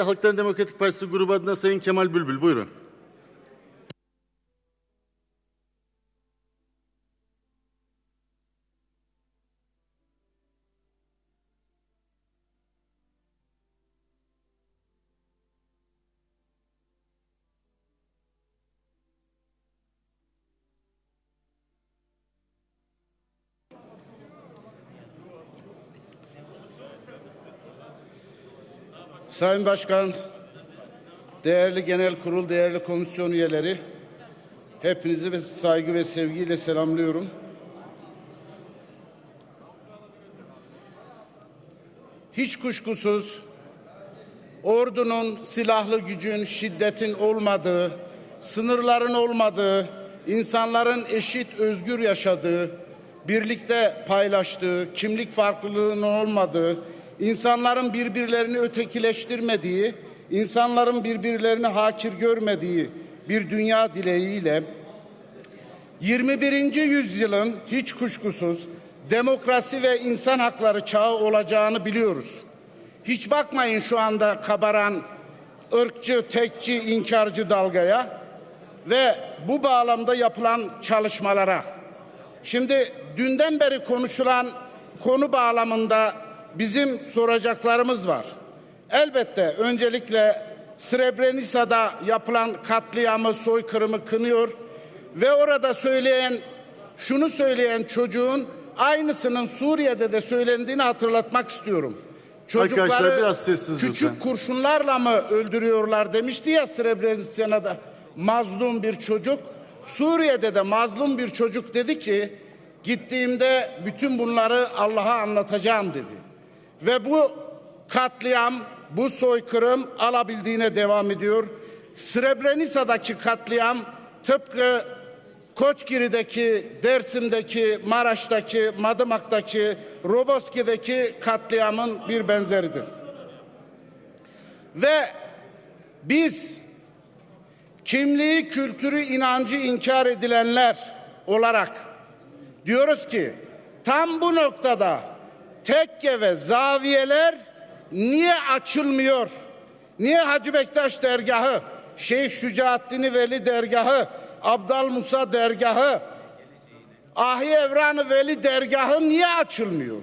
Halkların Demokratik Partisi grubu adına Sayın Kemal Bülbül buyurun. Sayın Başkan, değerli genel kurul, değerli komisyon üyeleri, hepinizi ve saygı ve sevgiyle selamlıyorum. Hiç kuşkusuz ordunun, silahlı gücün, şiddetin olmadığı, sınırların olmadığı, insanların eşit özgür yaşadığı, birlikte paylaştığı, kimlik farklılığının olmadığı, insanların birbirlerini ötekileştirmediği, insanların birbirlerini hakir görmediği bir dünya dileğiyle 21. yüzyılın hiç kuşkusuz demokrasi ve insan hakları çağı olacağını biliyoruz. Hiç bakmayın şu anda kabaran ırkçı, tekçi, inkarcı dalgaya ve bu bağlamda yapılan çalışmalara. Şimdi dünden beri konuşulan konu bağlamında bizim soracaklarımız var. Elbette öncelikle Srebrenica'da yapılan katliamı, soykırımı kınıyor ve orada söyleyen, şunu söyleyen çocuğun aynısının Suriye'de de söylendiğini hatırlatmak istiyorum. Arkadaşlar biraz sessiz küçük lütfen. kurşunlarla mı öldürüyorlar demişti ya Srebrenica'da mazlum bir çocuk. Suriye'de de mazlum bir çocuk dedi ki gittiğimde bütün bunları Allah'a anlatacağım dedi. Ve bu katliam, bu soykırım alabildiğine devam ediyor. Srebrenica'daki katliam tıpkı Koçgiri'deki, Dersim'deki, Maraş'taki, Madımak'taki, Roboski'deki katliamın bir benzeridir. Ve biz kimliği, kültürü, inancı inkar edilenler olarak diyoruz ki tam bu noktada tekke ve zaviyeler niye açılmıyor? Niye Hacı Bektaş dergahı, Şeyh Şücaettin Veli dergahı, Abdal Musa dergahı, Ahi Evran Veli dergahı niye açılmıyor?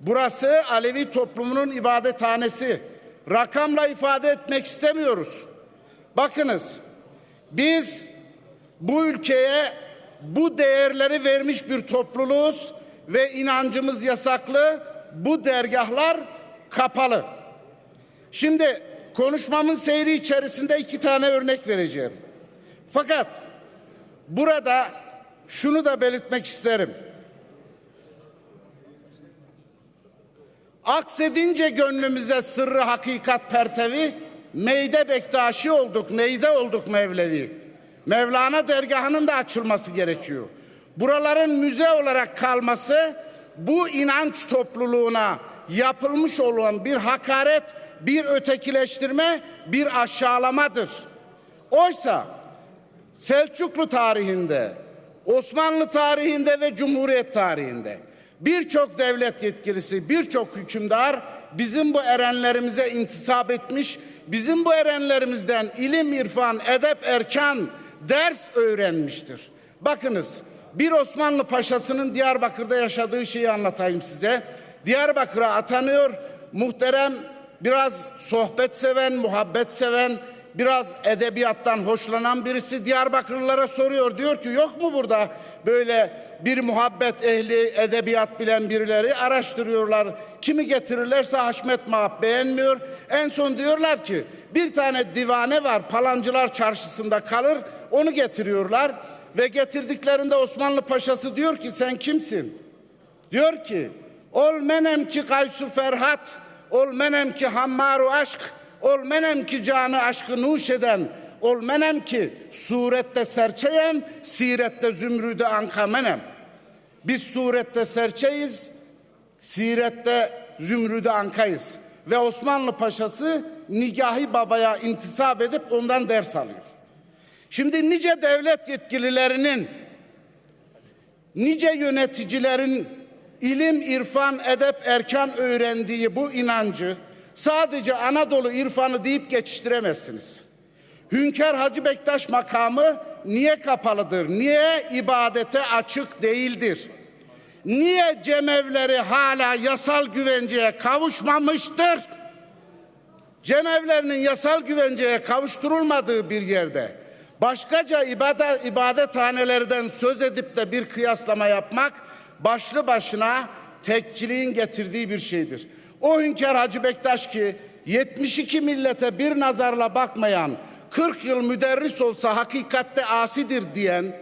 Burası Alevi toplumunun ibadethanesi. Rakamla ifade etmek istemiyoruz. Bakınız biz bu ülkeye bu değerleri vermiş bir topluluğuz ve inancımız yasaklı. Bu dergahlar kapalı. Şimdi konuşmamın seyri içerisinde iki tane örnek vereceğim. Fakat burada şunu da belirtmek isterim. Aksedince gönlümüze sırrı hakikat pertevi, meyde bektaşi olduk, neyde olduk Mevlevi. Mevlana dergahının da açılması gerekiyor. Buraların müze olarak kalması bu inanç topluluğuna yapılmış olan bir hakaret, bir ötekileştirme, bir aşağılamadır. Oysa Selçuklu tarihinde, Osmanlı tarihinde ve Cumhuriyet tarihinde birçok devlet yetkilisi, birçok hükümdar bizim bu erenlerimize intisap etmiş, bizim bu erenlerimizden ilim, irfan, edep, erkan, ders öğrenmiştir. Bakınız bir Osmanlı paşasının Diyarbakır'da yaşadığı şeyi anlatayım size. Diyarbakır'a atanıyor, muhterem biraz sohbet seven, muhabbet seven, biraz edebiyattan hoşlanan birisi Diyarbakırlılara soruyor. Diyor ki yok mu burada böyle bir muhabbet ehli, edebiyat bilen birileri araştırıyorlar. Kimi getirirlerse Haşmet Mahap beğenmiyor. En son diyorlar ki bir tane divane var Palancılar Çarşısı'nda kalır. Onu getiriyorlar ve getirdiklerinde Osmanlı Paşası diyor ki sen kimsin? Diyor ki ol menem ki Kaysu Ferhat, ol menem ki Hammaru aşk, ol menem ki canı aşkı nuş eden, ol menem ki surette serçeyem, sirette zümrüde anka menem. Biz surette serçeyiz, sirette zümrüde ankayız. Ve Osmanlı Paşası Nigahi Baba'ya intisap edip ondan ders alıyor. Şimdi nice devlet yetkililerinin, nice yöneticilerin ilim, irfan, edep, erkan öğrendiği bu inancı Sadece Anadolu irfanı deyip geçiştiremezsiniz. Hünkar Hacı Bektaş makamı niye kapalıdır? Niye ibadete açık değildir? Niye cemevleri hala yasal güvenceye kavuşmamıştır? Cemevlerinin yasal güvenceye kavuşturulmadığı bir yerde başkaca ibadet, ibadethanelerden söz edip de bir kıyaslama yapmak başlı başına tekçiliğin getirdiği bir şeydir. O hünkâr Hacı Bektaş ki 72 millete bir nazarla bakmayan 40 yıl müderris olsa hakikatte asidir diyen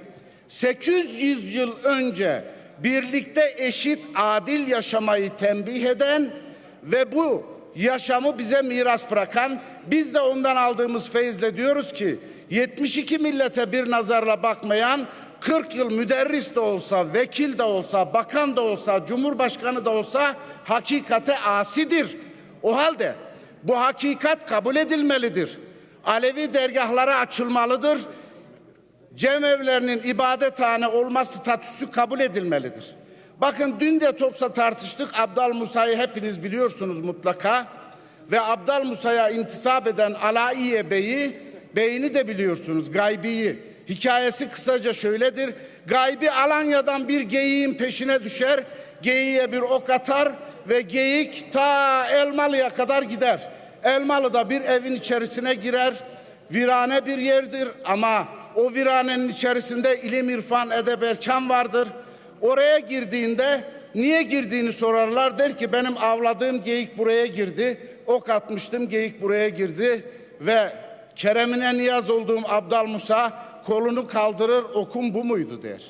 800 yıl önce birlikte eşit adil yaşamayı tembih eden ve bu yaşamı bize miras bırakan biz de ondan aldığımız feyizle diyoruz ki 72 millete bir nazarla bakmayan 40 yıl müderris de olsa, vekil de olsa, bakan da olsa, cumhurbaşkanı da olsa hakikate asidir. O halde bu hakikat kabul edilmelidir. Alevi dergahları açılmalıdır. Cemevlerinin ibadethane olma statüsü kabul edilmelidir. Bakın dün de TOKS'a tartıştık. Abdal Musa'yı hepiniz biliyorsunuz mutlaka. Ve Abdal Musa'ya intisap eden Alaiye Bey'i, beyini de biliyorsunuz, Gaybi'yi. Hikayesi kısaca şöyledir. Gaybi Alanya'dan bir geyiğin peşine düşer. Geyiğe bir ok atar ve geyik ta Elmalı'ya kadar gider. Elmalı'da bir evin içerisine girer. Virane bir yerdir ama o viranenin içerisinde ilim, irfan, edeb, erkan vardır. Oraya girdiğinde niye girdiğini sorarlar. Der ki benim avladığım geyik buraya girdi. Ok atmıştım geyik buraya girdi. Ve Kerem'ine niyaz olduğum Abdal Musa kolunu kaldırır okun bu muydu der.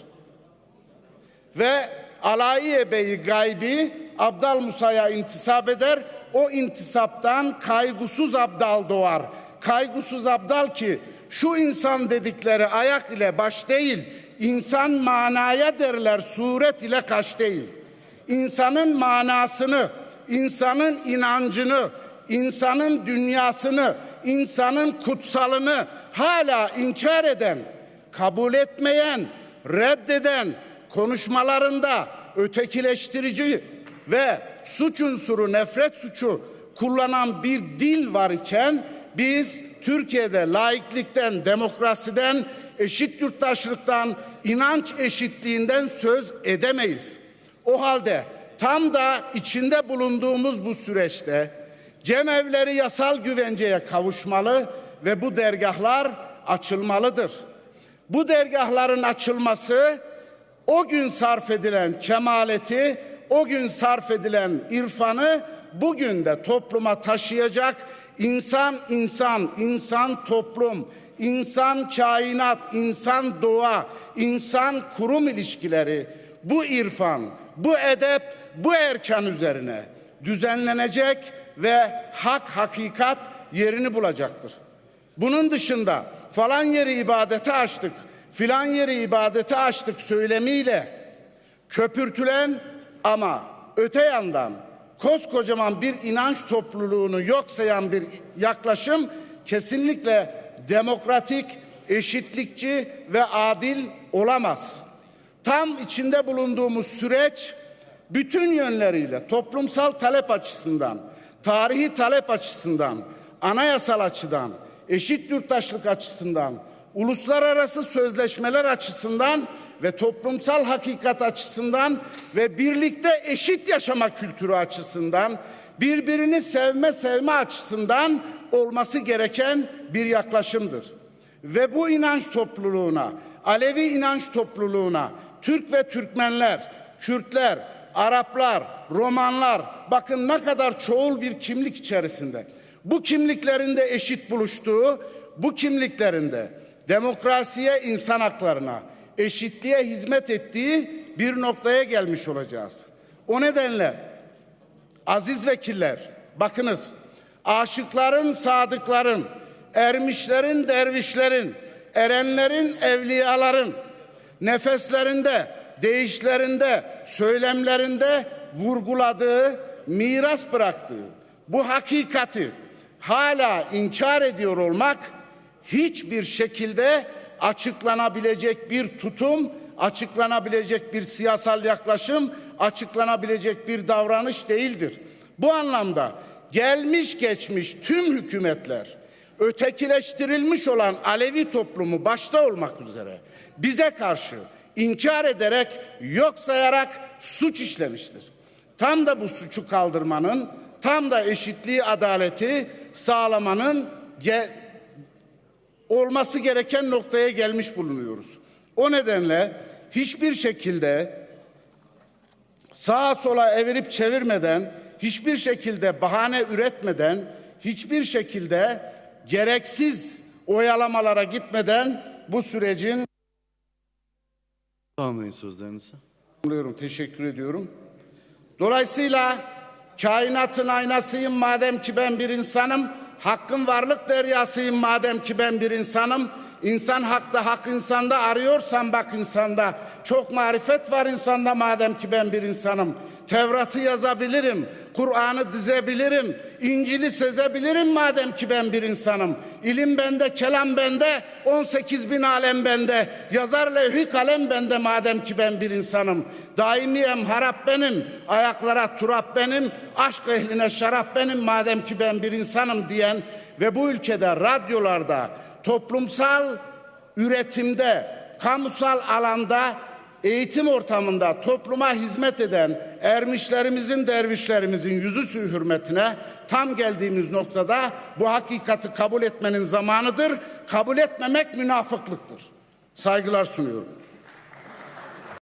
Ve Alayiye Bey'i gaybi Abdal Musa'ya intisap eder. O intisaptan kaygısız abdal doğar. Kaygısız abdal ki şu insan dedikleri ayak ile baş değil, insan manaya derler suret ile kaş değil. İnsanın manasını, insanın inancını, insanın dünyasını, insanın kutsalını hala inkar eden, kabul etmeyen, reddeden, konuşmalarında ötekileştirici ve suç unsuru, nefret suçu kullanan bir dil var iken biz Türkiye'de laiklikten, demokrasiden, eşit yurttaşlıktan, inanç eşitliğinden söz edemeyiz. O halde tam da içinde bulunduğumuz bu süreçte cemevleri yasal güvenceye kavuşmalı ve bu dergahlar açılmalıdır. Bu dergahların açılması o gün sarf edilen kemaleti, o gün sarf edilen irfanı bugün de topluma taşıyacak insan insan, insan toplum, insan kainat, insan doğa, insan kurum ilişkileri bu irfan, bu edep, bu erkan üzerine düzenlenecek ve hak hakikat yerini bulacaktır. Bunun dışında falan yeri ibadete açtık, filan yeri ibadete açtık söylemiyle köpürtülen ama öte yandan koskocaman bir inanç topluluğunu yok sayan bir yaklaşım kesinlikle demokratik, eşitlikçi ve adil olamaz. Tam içinde bulunduğumuz süreç bütün yönleriyle toplumsal talep açısından, tarihi talep açısından, anayasal açıdan, eşit yurttaşlık açısından, uluslararası sözleşmeler açısından ve toplumsal hakikat açısından ve birlikte eşit yaşama kültürü açısından birbirini sevme sevme açısından olması gereken bir yaklaşımdır. Ve bu inanç topluluğuna, Alevi inanç topluluğuna Türk ve Türkmenler, Kürtler, Araplar, Romanlar bakın ne kadar çoğul bir kimlik içerisinde. Bu kimliklerinde eşit buluştuğu, bu kimliklerinde demokrasiye, insan haklarına, eşitliğe hizmet ettiği bir noktaya gelmiş olacağız. O nedenle aziz vekiller bakınız aşıkların, sadıkların, ermişlerin, dervişlerin, erenlerin, evliyaların nefeslerinde, değişlerinde, söylemlerinde vurguladığı, miras bıraktığı bu hakikati hala inkar ediyor olmak hiçbir şekilde açıklanabilecek bir tutum, açıklanabilecek bir siyasal yaklaşım, açıklanabilecek bir davranış değildir. Bu anlamda gelmiş geçmiş tüm hükümetler ötekileştirilmiş olan Alevi toplumu başta olmak üzere bize karşı inkar ederek yok sayarak suç işlemiştir. Tam da bu suçu kaldırmanın, tam da eşitliği, adaleti sağlamanın ge- olması gereken noktaya gelmiş bulunuyoruz. O nedenle hiçbir şekilde sağa sola evirip çevirmeden, hiçbir şekilde bahane üretmeden, hiçbir şekilde gereksiz oyalamalara gitmeden bu sürecin Tamamlayın sözlerinizi. Anlıyorum, teşekkür ediyorum. Dolayısıyla kainatın aynasıyım madem ki ben bir insanım, hakkın varlık deryasıyım madem ki ben bir insanım. İnsan hakta, hak insanda arıyorsan bak insanda. Çok marifet var insanda madem ki ben bir insanım. Tevrat'ı yazabilirim, Kur'an'ı dizebilirim, İncil'i sezebilirim madem ki ben bir insanım. İlim bende, kelam bende, 18 bin alem bende, yazar levhi kalem bende madem ki ben bir insanım. Daimiyem harap benim, ayaklara turap benim, aşk ehline şarap benim madem ki ben bir insanım diyen ve bu ülkede radyolarda, toplumsal üretimde, kamusal alanda eğitim ortamında topluma hizmet eden ermişlerimizin, dervişlerimizin yüzüsü hürmetine tam geldiğimiz noktada bu hakikati kabul etmenin zamanıdır. Kabul etmemek münafıklıktır. Saygılar sunuyorum.